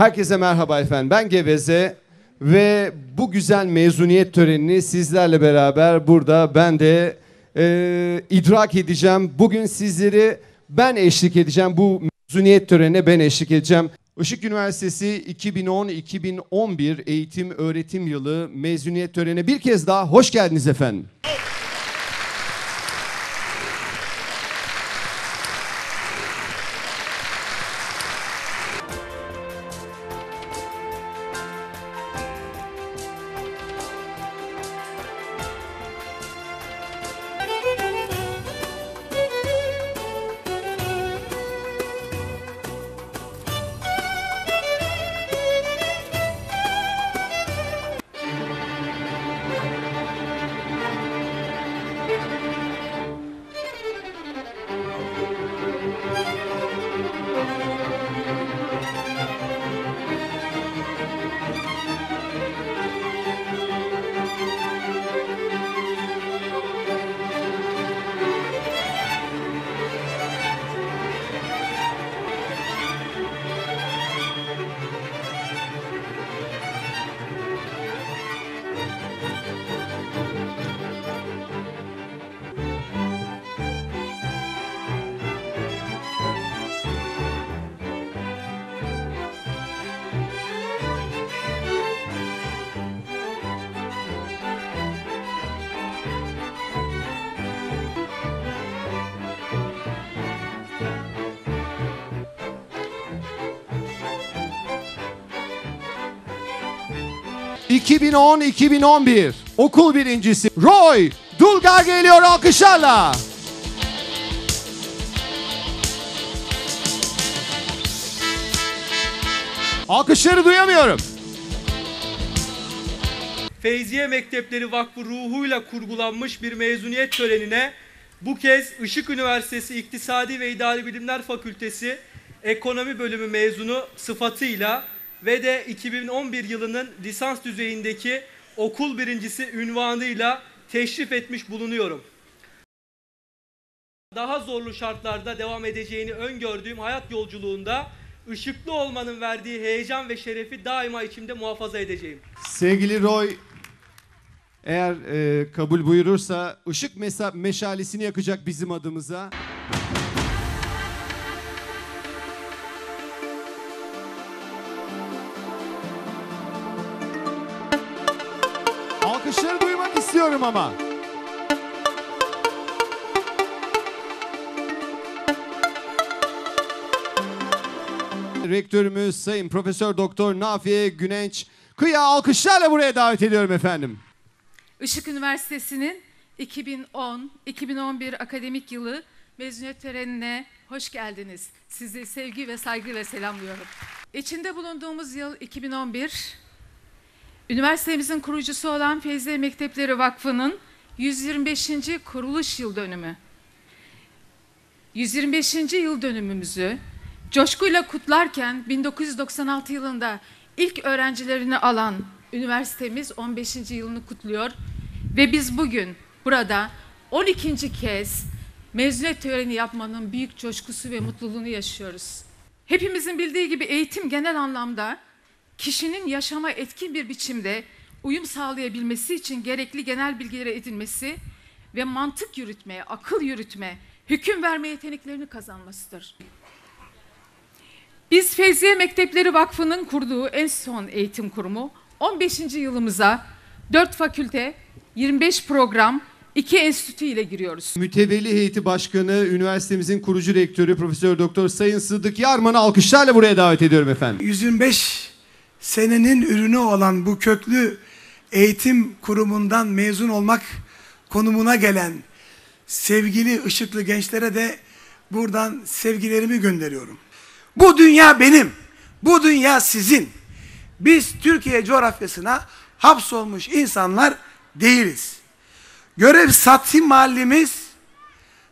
Herkese merhaba efendim. Ben Geveze ve bu güzel mezuniyet törenini sizlerle beraber burada ben de e, idrak edeceğim. Bugün sizleri ben eşlik edeceğim. Bu mezuniyet törenine ben eşlik edeceğim. Işık Üniversitesi 2010-2011 eğitim öğretim yılı mezuniyet törenine bir kez daha hoş geldiniz efendim. ...2010-2011 okul birincisi Roy Dulgar geliyor alkışlarla. Alkışları duyamıyorum. Feyziye Mektepleri Vakfı ruhuyla kurgulanmış bir mezuniyet törenine bu kez Işık Üniversitesi İktisadi ve İdari Bilimler Fakültesi Ekonomi Bölümü mezunu sıfatıyla ve de 2011 yılının lisans düzeyindeki okul birincisi ünvanıyla teşrif etmiş bulunuyorum. Daha zorlu şartlarda devam edeceğini öngördüğüm hayat yolculuğunda ışıklı olmanın verdiği heyecan ve şerefi daima içimde muhafaza edeceğim. Sevgili Roy eğer e, kabul buyurursa ışık meşalesini yakacak bizim adımıza. İstiyorum ama. Rektörümüz Sayın Profesör Doktor Nafiye Günenç Kıya alkışlarla buraya davet ediyorum efendim. Işık Üniversitesi'nin 2010-2011 akademik yılı mezuniyet törenine hoş geldiniz. Sizi sevgi ve saygıyla selamlıyorum. İçinde bulunduğumuz yıl 2011, üniversitemizin kurucusu olan Feyziye Mektepleri Vakfı'nın 125. kuruluş yıl dönümü. 125. yıl dönümümüzü coşkuyla kutlarken 1996 yılında ilk öğrencilerini alan üniversitemiz 15. yılını kutluyor ve biz bugün burada 12. kez mezuniyet töreni yapmanın büyük coşkusu ve mutluluğunu yaşıyoruz. Hepimizin bildiği gibi eğitim genel anlamda kişinin yaşama etkin bir biçimde uyum sağlayabilmesi için gerekli genel bilgileri edinmesi ve mantık yürütmeye, akıl yürütme, hüküm verme yeteneklerini kazanmasıdır. Biz Feyziye Mektepleri Vakfı'nın kurduğu en son eğitim kurumu 15. yılımıza 4 fakülte, 25 program, 2 enstitü ile giriyoruz. Mütevelli Heyeti Başkanı, üniversitemizin kurucu rektörü Profesör Doktor Sayın Sıddık Yarman'ı alkışlarla buraya davet ediyorum efendim. 125 senenin ürünü olan bu köklü eğitim kurumundan mezun olmak konumuna gelen sevgili ışıklı gençlere de buradan sevgilerimi gönderiyorum. Bu dünya benim. Bu dünya sizin. Biz Türkiye coğrafyasına hapsolmuş insanlar değiliz. Görev satı mahallimiz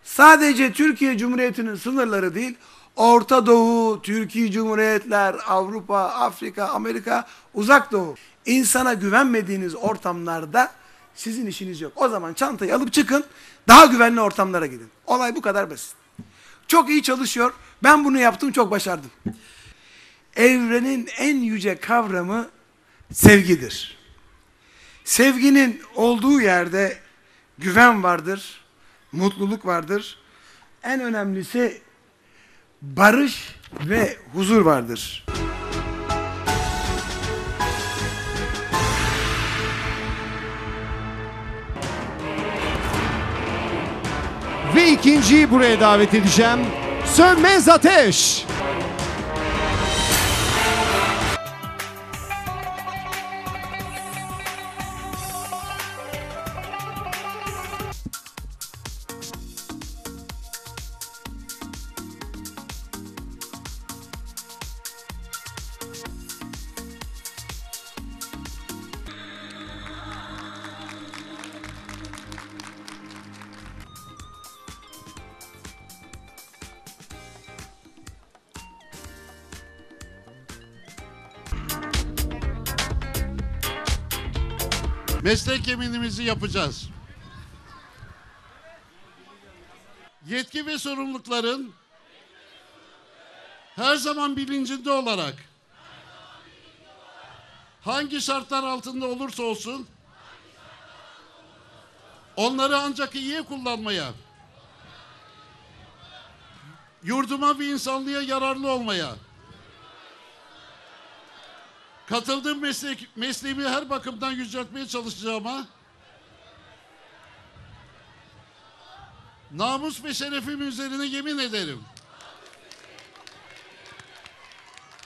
sadece Türkiye Cumhuriyeti'nin sınırları değil, Orta Doğu, Türkiye Cumhuriyetler, Avrupa, Afrika, Amerika, Uzak Doğu. İnsana güvenmediğiniz ortamlarda sizin işiniz yok. O zaman çantayı alıp çıkın, daha güvenli ortamlara gidin. Olay bu kadar basit. Çok iyi çalışıyor. Ben bunu yaptım, çok başardım. evrenin en yüce kavramı sevgidir. Sevginin olduğu yerde güven vardır, mutluluk vardır. En önemlisi barış ve huzur vardır. Ve ikinciyi buraya davet edeceğim. Sönmez Ateş. Meslek yeminimizi yapacağız. Yetki ve sorumlulukların her zaman bilincinde olarak hangi şartlar altında olursa olsun onları ancak iyiye kullanmaya yurduma ve insanlığa yararlı olmaya Katıldığım meslek, mesleğimi her bakımdan yüceltmeye çalışacağıma namus ve şerefim üzerine yemin ederim.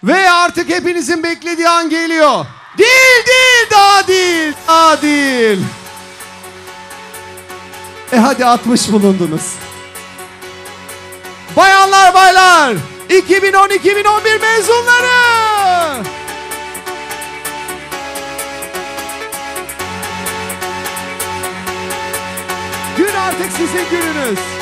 Ve artık hepinizin beklediği an geliyor. Değil değil daha değil daha değil. E hadi 60 bulundunuz. Bayanlar baylar 2010-2011 mezunları. Sizin gününüz.